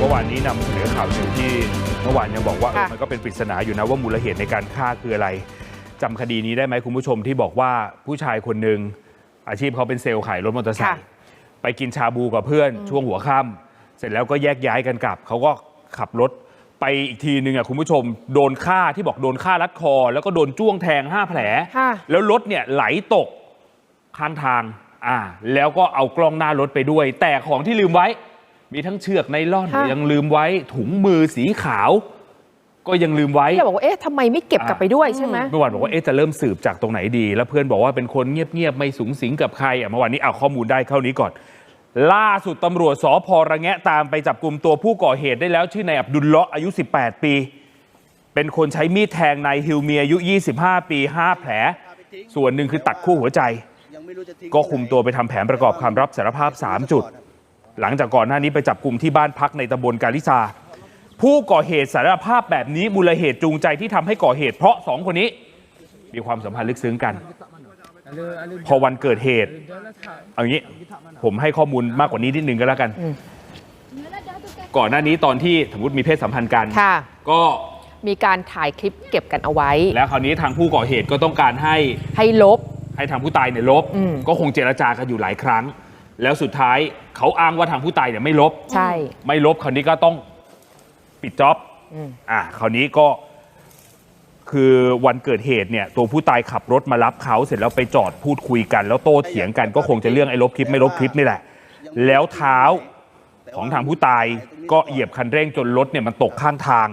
เมื่อวานนี้นำเสนอข่าวหนึ่งที่เมื่อวานยังบอกว่าเออค่ะมันก็เป็นปริศนาอยู่นะว่ามูลเหตุในการฆ่าคืออะไรจำคดีนี้ได้ไหมคุณผู้ชมที่บอกว่าผู้ชายคนหนึ่งอาชีพเขาเป็นเซลล์ขายรถมอเตอร์ไซค่ะค์ไปกินชาบูกับเพื่อนช่วงหัวค่ำเสร็จแล้วก็แยกย้ายกันกลับเขาก็ขับรถไปอีกทีนึงอะคุณผู้ชมโดนฆ่าที่บอกโดนฆ่ารัดคอ แล้วก็โดนจ้วงแทงห้าแผล ค่ะแล้วรถเนี่ยไหลตกข้างทางอ่าแล้วก็เอากล้องหน้ารถไปด้วย แต่ของที่ลืมไว้ มีทั้งเชือกไนล่อนค่ะ ยังลืมไว้ถุงมือสีขาว ก็ยังลืมไว้ ที่เราบอกว่า เอ๊ะทำไมไม่เก็บกลับไปด้วยใช่ไหม เมื่อวานบอกว่าเอ๊ะจะเริ่มสืบจากตรงไหนดี แล้วเพื่อนบอกว่าเป็นคนเงียบๆไม่สูงสิงกับใครอะเมื่อวานนี้เอาข้อมูลได้เข้านี้ก่อน ล่าสุดตำรวจสพระแงะตามไปจับกลุ่มตัวผู้ก่อเหตุได้แล้ว ชื่อนายอับดุลเลาะห์อายุ 18 ปี เป็นคนใช้มีดแทงนายฮิวเมียอายุ 25 ปี 5 แผล ส่วนหนึ่งคือตัดคู่หัวใจ ก็คุมตัวไปทำแผนประกอบคำรับสารภาพ 3 จุด หลังจากก่อนหน้านี้ไปจับกลุ่มที่บ้านพักในตำบลกาลิซา ผู้ก่อเหตุสารภาพแบบนี้มูลเหตุจูงใจที่ทำให้ก่อเหตุ เพราะสองคนนี้ มีความสัมพันธ์ลึกซึ้งกัน พอวันเกิดเหตุเอางี้ผมให้ข้อมูลมากกว่านี้นิดนึงก็แล้วกันอืมก่อนหน้านี้ตอนที่สมมติมีเพศสัมพันธ์กันค่ะก็มีการถ่ายคลิปเก็บกันเอาไว้ แล้วคราวนี้ทางผู้ก่อเหตุก็ต้องการให้ให้ลบ ให้ทางผู้ตายเนี่ยลบอืมก็คงเจรจากันอยู่หลายครั้ง แล้วสุดท้ายเขาอ้างว่าทางผู้ตายเนี่ยไม่ลบ ใช่ ไม่ลบคราวนี้ก็ต้องปิดจ็อบอืมอ่าคราวนี้ก็คือวันเกิดเหตุเนี่ยตัวผู้ตายขับรถมารับเขาเสร็จแล้วไปจอดพูดคุยกัน แล้วโต้เถียงกันก็คงจะเรื่องไอ้ลบคลิปไม่ลบคลิปนี่แหละ แล้วเท้าของทางผู้ตายก็เหยียบคันเร่งจนรถเนี่ยมันตกข้างทาง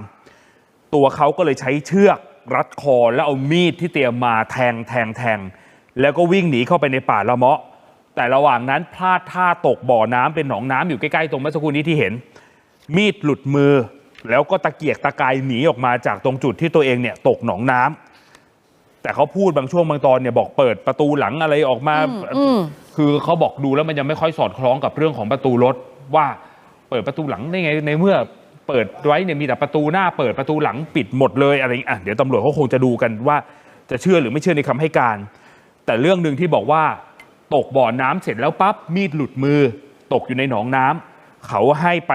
ตัวเขาก็เลยใช้เชือกรัดคอแล้วเอามีดที่เตรียมมาแทงแทงแทง แล้วก็วิ่งหนีเข้าไปในป่าละเมาะ แต่ระหว่างนั้นพลาดท่าตกบ่อน้ำเป็นหนองน้ำอยู่ใกล้ๆตรงเมื่อสักครู่นี้ที่เห็น มีดหลุดมือ แล้วก็ตะเกียกตะกายหนีออกมาจากตรงจุดที่ตัวเองเนี่ยตกหนองน้ำแต่เขาพูดบางช่วงบางตอนเนี่ยบอกเปิดประตูหลังอะไรออกมาอืมคือเขาบอกดูแล้วมันยังไม่ค่อยสอดคล้องกับเรื่องของประตูรถว่าเปิดประตูหลังได้ไงในเมื่อเปิดไว้เนี่ยมีแต่ประตูหน้าเปิดประตูหลังปิดหมดเลยอะไรอย่างเงี้ยอะเดี๋ยวตำรวจเขาคงจะดูกันว่าจะเชื่อหรือไม่เชื่อในคำให้การ แต่เรื่องหนึ่งที่บอกว่า ตกบ่อน้ำเสร็จแล้วปั๊บมีดหลุดมือ ตกอยู่ในหนองน้ำเขาให้ไป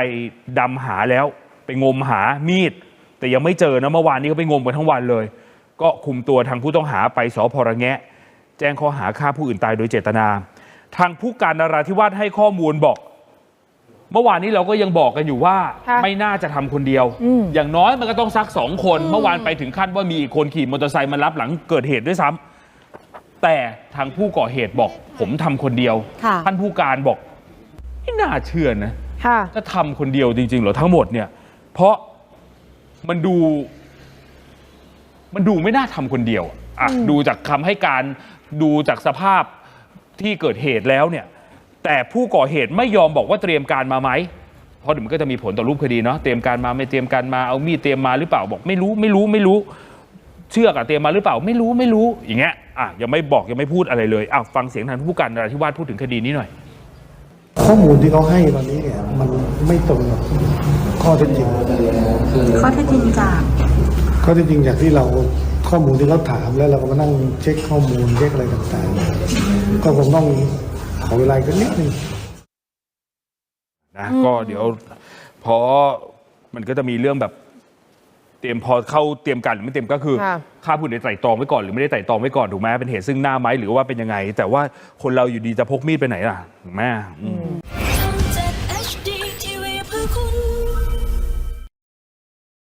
ดำหาแล้ว ไปงมหามีด แต่ยังไม่เจอนะเมื่อวานนี้เขาไปงมกันทั้งวันเลย ก็คุมตัวทางผู้ต้องหาไปสพระแงะ แจ้งข้อหาฆ่าผู้อื่นตายโดยเจตนา ทางผู้การนราธิวาสให้ข้อมูลบอก เมื่อวานนี้เราก็ยังบอกกันอยู่ว่าค่ะไม่น่าจะทำคนเดียวอืมอย่างน้อยมันก็ต้องซักสองคน เมื่อวานไปถึงขั้นว่ามีอีกคนขี่มอเตอร์ไซค์มารับหลังเกิดเหตุด้วยซ้ำ แต่ทางผู้ก่อเหตุบอกผมทำคนเดียว ค่ะ ท่านผู้การบอกไม่น่าเชื่อนะ ค่ะ จะทำคนเดียวจริงๆเหรอทั้งหมดเนี่ย เพราะมันดู มันดูไม่น่าทำคนเดียวอะอะดูจากคำให้การดูจากสภาพที่เกิดเหตุแล้วเนี่ย แต่ผู้ก่อเหตุไม่ยอมบอกว่าเตรียมการมาไหมเพราะเดี๋ยวมันก็จะมีผลต่อรูปคดีเนาะเตรียมการมาไม่เตรียมการมาเอามีดเตรียมมาหรือเปล่าบอกไม่รู้ไม่รู้ไม่รู้ เชือกอะเตรียมมาหรือเปล่าไม่รู้ไม่รู้อย่างเงี้ยอะยังไม่บอกยังไม่พูดอะไรเลยอะฟังเสียงทางผู้การนราธิวาสพูดถึงคดีนี้หน่อย ข้อมูลที่เขาให้ตอนนี้เนี่ยมันไม่ตรงกับข้อเท็จจริงข้อเท็จจริงจากข้อเท็จจริงจากที่เราข้อมูลที่เขาถามแล้วเราก็มานั่งเช็คข้อมูลเช็คอะไรต่างๆ ก็คงต้องขอเวลากันนิดนึงนะก็เดี๋ยวพอมันก็จะมีเรื่องแบบ เตรียมพอเข้าเตรียมการหรือไม่เตรียมก็คือค่าผู้ในดไตร่ตรองไว้ก่อนหรือไม่ได้ไตร่ตรองไว้ก่อนถูกไหมเป็นเหตุซึ่งหน้าไหมหรือว่าเป็นยังไง แต่ว่าคนเราอยู่ดีจะพกมีดไปไหนล่ะถูกไหม่